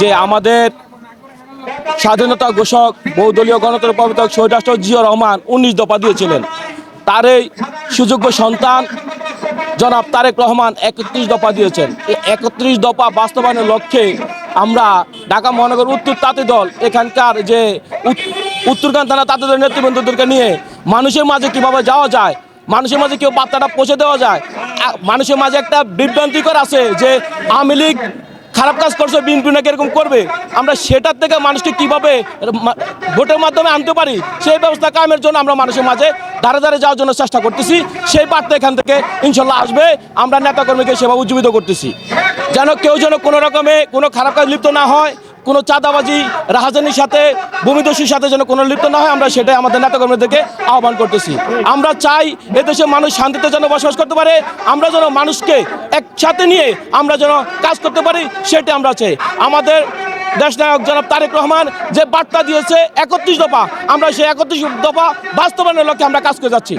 যে আমাদের স্বাধীনতা ঘোষক, বহুদলীয় গণতন্ত্র প্রবর্তক শহীদ রাষ্ট্র জিয়া রহমান উনিশ দফা দিয়েছিলেন। তার এই সুযোগ্য সন্তান জনাব তারেক রহমান একত্রিশ দফা দিয়েছেন। এই একত্রিশ দফা বাস্তবায়নের লক্ষ্যে আমরা ঢাকা মহানগর উত্তর তাঁতি দল, এখানকার যে উত- উত্তরকান থানা তাঁতি দলের নেতৃবৃন্দদেরকে নিয়ে মানুষের মাঝে কীভাবে যাওয়া যায়, মানুষের মাঝে কেউ বার্তাটা পৌঁছে দেওয়া যায় মানুষের মাঝে একটা বিভ্রান্তিকর আছে যে আওয়ামী লীগ খারাপ কাজ করছে, বিএনপি নাকি এরকম করবে? আমরা সেটার থেকে মানুষকে কীভাবে ভোটের মাধ্যমে আনতে পারি? সেই ব্যবস্থা কায়েমের জন্য আমরা মানুষের মাঝে ধারে ধারে যাওয়ার জন্য চেষ্টা করতেছি। সেই বার্তা এখান থেকে ইনশাল্লাহ আসবে। আমরা নেতাকর্মীকে সেভাবে উজ্জীবিত করতেছি। যেন কেউ যেন কোনো রকমে কোনো খারাপ কাজ লিপ্ত না হয়, কোনো চাঁদাবাজি, রাহাজানির সাথে ভূমিদস্যুর সাথে যেন কোনো লিপ্ত না হয়, আমরা সেটাই আমাদের নেতাকর্মীদেরকে আহ্বান করতেছি। আমরা চাই এদেশে মানুষ শান্তিতে যেন বসবাস করতে পারে, আমরা যেন মানুষকে একসাথে নিয়ে আমরা যেন কাজ করতে পারি সেটা আমরা চাই। আমাদের দেশনায়ক জনাব তারেক রহমান যে বার্তা দিয়েছে, একত্রিশ দফা, আমরা সেই একত্রিশ দফা বাস্তবায়নের লক্ষ্যে আমরা কাজ করে যাচ্ছি।